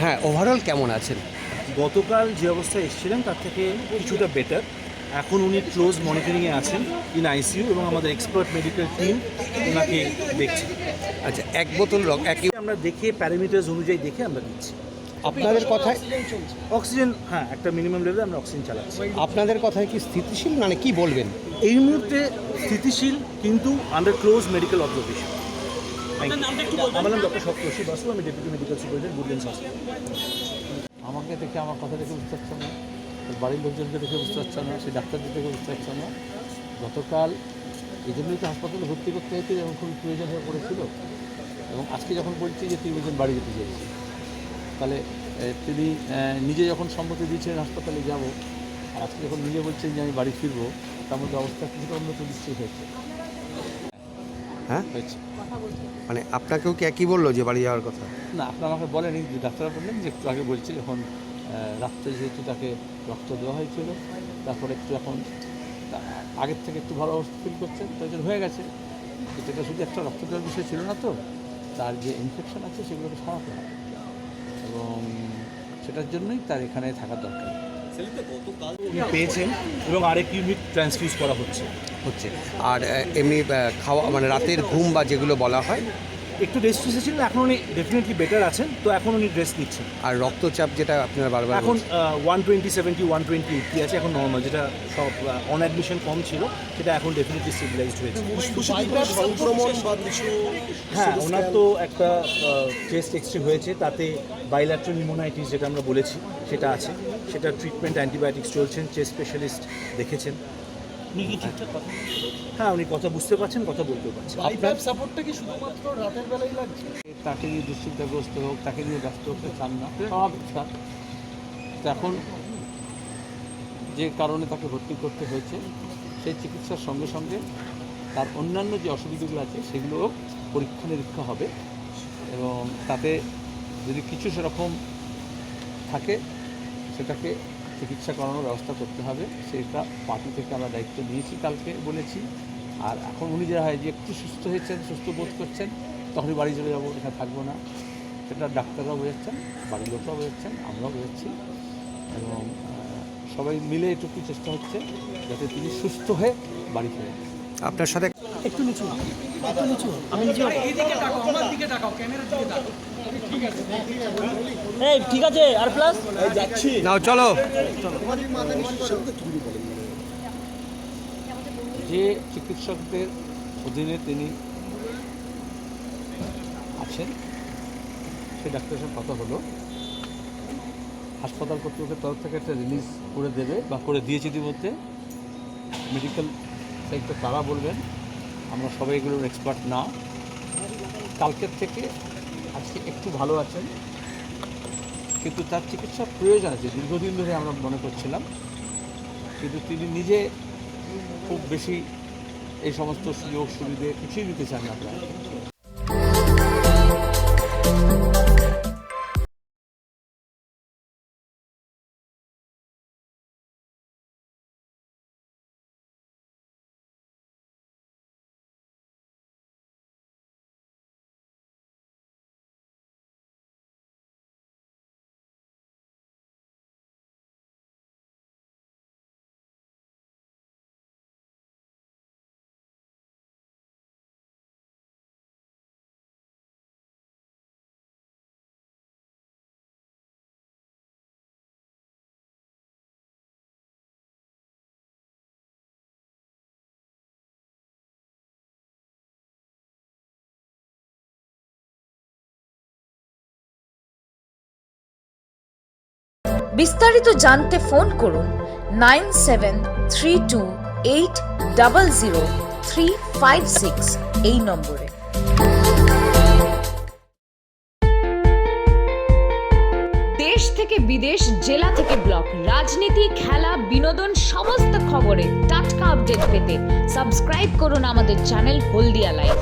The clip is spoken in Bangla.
হ্যাঁ ওভারঅল কেমন আছেন? গতকাল যে অবস্থায় এসেছিলেন তার থেকে কিছুটা বেটার এখন উনি ক্লোজ মনিটরিংয়ে আছেন ইন আইসিইউ এবং আমাদের এক্সপার্ট মেডিকেল টিম ওনাকে দেখছে। আচ্ছা এক বোতল রক একই আমরা দেখে প্যারামিটার্স অনুযায়ী দেখে আমরা দিচ্ছি আপনাদের কথায় অক্সিজেন হ্যাঁ একটা মিনিমাম লেভেলে আমরা অক্সিজেন চালাচ্ছি। আপনাদের কথায় কি স্থিতিশীল? মানে কি বলবেন? এই মুহূর্তে স্থিতিশীল কিন্তু আন্ডার ক্লোজ মেডিকেল অবজারভেশন আমার নাম ডক্টর সপ্তর্ষি বাসু আমি ডেপুটি মেডিকেল গুডল্যান্ডস হসপিটাল আমাকে দেখে আমার কথা দেখে বুঝতে পারছে না। বাড়ির লোকজনকে দেখে বুঝতে পারছে না। সেই ডাক্তারদের দেখে বুঝতে পারছে না। গতকাল এই জন্যই তো হাসপাতালে ভর্তি করতে হয়েছে এবং খুবই প্রয়োজন হয়ে পড়েছিল। এবং আজকে যখন বলছি যে তিনি বলছেন বাড়ি যেতে চাইছি তাহলে তিনি নিজে যখন সম্মতি দিয়েছিলেন হাসপাতালে যাব আজকে যখন নিজে বলছেন যে আমি বাড়ি ফিরবো তার মধ্যে অবস্থা কিছুটা উন্নত নিশ্চয়ই হয়েছে। হ্যাঁ? হয়েছে। মানে আপনাকেও কি একই বলল যে বাড়ি যাওয়ার কথা? না আপনি আমাকে বলেনি যে ডাক্তাররা বললেন যে একটু আগে বলছে যখন রাত্রে যেহেতু তাকে রক্ত দেওয়া হয়েছিল তারপরে একটু এখন আগের থেকে একটু ভালো অবস্থা ফিল করছেন তাই জন্য হয়ে গেছে। এটা শুধু একটা রক্ত দেওয়ার বিষয় ছিল না তো তার যে ইনফেকশন আছে সেগুলোকে সরাতে হবে এবং সেটার জন্যই তার এখানে থাকা দরকার। পেয়েছেন এবং আরেক ইউনিট ট্রান্সফিউজ করা হচ্ছে। হচ্ছে। আর এমনি খাওয়া মানে রাতের ঘুম বা যেগুলো বলা হয় একটু রেস্ট এসেছিলেন এখন উনি ডেফিনেটলি বেটার আছেন তো এখন উনি রেস্ট নিচ্ছেন। আর রক্তচাপ যেটা আপনারা বারবার এখন one twenty seventy one twenty eighty আছে এখন নর্মাল যেটা সব অন অ্যাডমিশন কম ছিল সেটা এখন ডেফিনেটলি স্টেবিলাইজড হয়েছে। হ্যাঁ ওনার তো একটা চেস্ট এক্সরে হয়েছে তাতে বাইল্যাট্রাল নিমোনাইটিস যেটা আমরা বলেছি সেটা আছে। সেটা ট্রিটমেন্ট অ্যান্টিবায়োটিক্স চলছেন চেস্ট স্পেশালিস্ট দেখেছেন। হ্যাঁ উনি কথা বুঝতে পারছেন কথা বলতেও পারছেন। ব্যবসা কি শুধুমাত্র তাকে নিয়ে দুশ্চিন্তাগ্রস্ত হোক তাকে নিয়ে ব্যস্ত হতে চান না। স্বাভাবিক স্যার। এখন যে কারণে তাকে ভর্তি করতে হয়েছে সেই চিকিৎসার সঙ্গে সঙ্গে তার অন্যান্য যে অসুবিধাগুলো আছে সেগুলোও পরীক্ষা নিরীক্ষা হবে এবং তাতে যদি কিছু সেরকম থাকে সেটাকে চিকিৎসা করানোর ব্যবস্থা করতে হবে। সেটা পার্টি থেকে আমরা দায়িত্ব নিয়েছি কালকে বলেছি। আর এখন উনি যা হয় যে একটু সুস্থ হয়েছেন, সুস্থ বোধ করছেন, তখনই বাড়ি চলে যাব, এখানে থাকব না। সেটা ডাক্তাররাও বোঝাচ্ছেন বাড়ির লোকরাও বোঝাচ্ছেন আমরাও বোঝাচ্ছি এবং সবাই মিলে এটুকু চেষ্টা হচ্ছে যাতে তিনি সুস্থ হয়ে বাড়ি ফেরেন আপনার সাথে এই ঠিক আছে আর প্লাস যাচ্ছি। নাও চলো। যে চিকিৎসকদের অধীনে তিনি আছেন সেই ডাক্তারের সঙ্গে কথা হলো। হাসপাতাল কর্তৃপক্ষের তরফ থেকে একটা রিলিজ করে দেবে বা করে দিয়েছে ইতিমধ্যে। মেডিকেল সাইডটা তারা বলবেন। আমরা সবাই এগুলোর এক্সপার্ট না। কালকের থেকে আজকে একটু ভালো আছেন। কিন্তু তার চিকিৎসা প্রয়োজন আছে, দীর্ঘদিন ধরে আমরা মনে করছিলাম। কিন্তু তিনি নিজে খুব বেশি এই সমস্ত সুযোগ সুবিধে কিছুই দিতে চান না। বিস্তারিত জানতে ফোন করুন nine seven three two eight double zero three five six এই নম্বরে। দেশ থেকে বিদেশ, জেলা থেকে ব্লক, রাজনীতি, খেলা, বিনোদন, সমস্ত খবরে টাটকা আপডেট পেতে সাবস্ক্রাইব করুন আমাদের চ্যানেল হলদিয়া লাইভ